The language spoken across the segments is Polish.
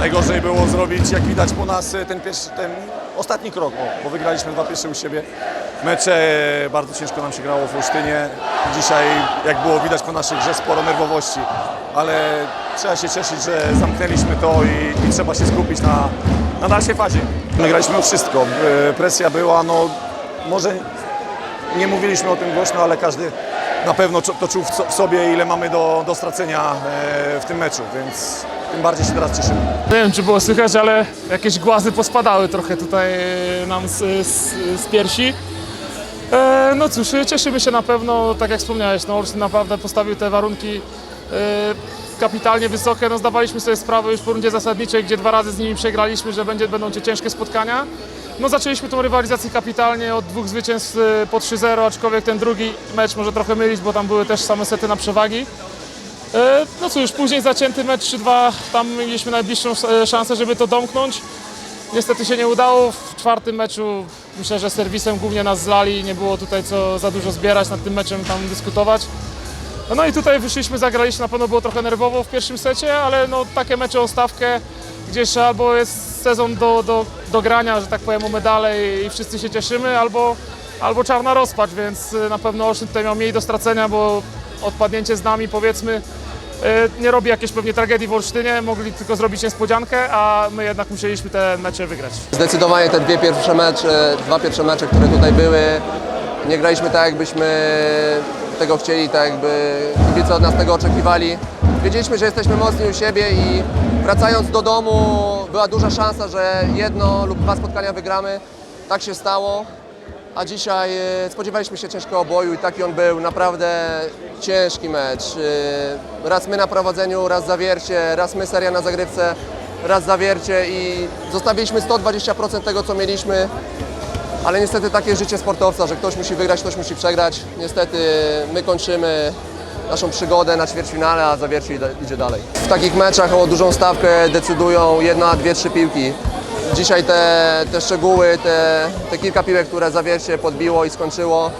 Najgorzej było zrobić, jak widać po nas, ten, pierwszy, ten ostatni krok, bo, wygraliśmy dwa pierwsze u siebie mecze. Bardzo ciężko nam się grało w Olsztynie. Dzisiaj, jak było widać po naszej grze, sporo nerwowości, ale trzeba się cieszyć, że zamknęliśmy to i, i trzeba się skupić na, na dalszej fazie. My graliśmy wszystko. E, Presja była, no może nie mówiliśmy o tym głośno, ale każdy na pewno to czuł w so- w sobie, ile mamy do, do stracenia e, w tym meczu, więc tym bardziej się teraz cieszymy. Nie wiem, czy było słychać, ale jakieś głazy pospadały trochę tutaj e, nam z, z, z piersi. E, no cóż, cieszymy się na pewno, tak jak wspomniałeś, no Olsztyn naprawdę postawił te warunki e, kapitalnie wysokie. No zdawaliśmy sobie sprawę już po rundzie zasadniczej, gdzie dwa razy z nimi przegraliśmy, że będzie, będą to ciężkie spotkania. No zaczęliśmy tą rywalizację kapitalnie od dwóch zwycięstw e, po 3-0, aczkolwiek ten drugi mecz może trochę mylić, bo tam były też same sety na przewagi. E, No cóż, później zacięty mecz 3-2, tam mieliśmy najbliższą e, szansę, żeby to domknąć. Niestety się nie udało. W czwartym meczu myślę, że serwisem głównie nas zlali. Nie było tutaj co za dużo zbierać nad tym meczem, tam dyskutować. No i tutaj wyszliśmy, zagraliśmy, na pewno było trochę nerwowo w pierwszym secie, ale no takie mecze o stawkę, gdzieś albo jest sezon do, do, do grania, że tak powiem, o medale i, i wszyscy się cieszymy, albo, albo czarna rozpacz, więc y, na pewno Olsztyn tutaj miał mniej do stracenia, bo odpadnięcie z nami powiedzmy y, nie robi jakiejś pewnie tragedii w Olsztynie, mogli tylko zrobić niespodziankę, a my jednak musieliśmy te mecze wygrać. Zdecydowanie te dwie pierwsze mecze, dwa pierwsze mecze, które tutaj były, nie graliśmy tak, jakbyśmy tego chcieli, tak jakby kibice od nas tego oczekiwali. Wiedzieliśmy, że jesteśmy mocni u siebie i wracając do domu była duża szansa, że jedno lub dwa spotkania wygramy. Tak się stało. A dzisiaj e, spodziewaliśmy się ciężkiego boju i taki on był. Naprawdę ciężki mecz. E, Raz my na prowadzeniu, raz zawiercie, raz my seria na zagrywce, raz zawiercie i zostawiliśmy 120% tego, co mieliśmy. Ale niestety takie życie sportowca, że ktoś musi wygrać, ktoś musi przegrać. Niestety my kończymy naszą przygodę na ćwierćfinale, a zawiercie idzie- dalej. W takich meczach o dużą stawkę decydują jedna, dwie, trzy piłki. Dzisiaj te, te szczegóły, te, te kilka piłek, które zawiercie podbiło i skończyło,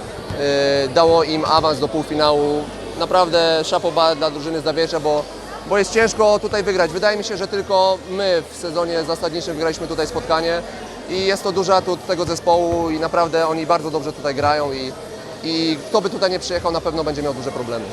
yy, dało im awans do półfinału. Naprawdę szapoba dla drużyny zawiercia, bo, bo jest ciężko tutaj wygrać. Wydaje mi się, że tylko my w sezonie zasadniczym wygraliśmy tutaj spotkanie i jest to duży atut tego zespołu i naprawdę oni bardzo dobrze tutaj grają i, i kto by tutaj nie przyjechał na pewno będzie miał duże problemy.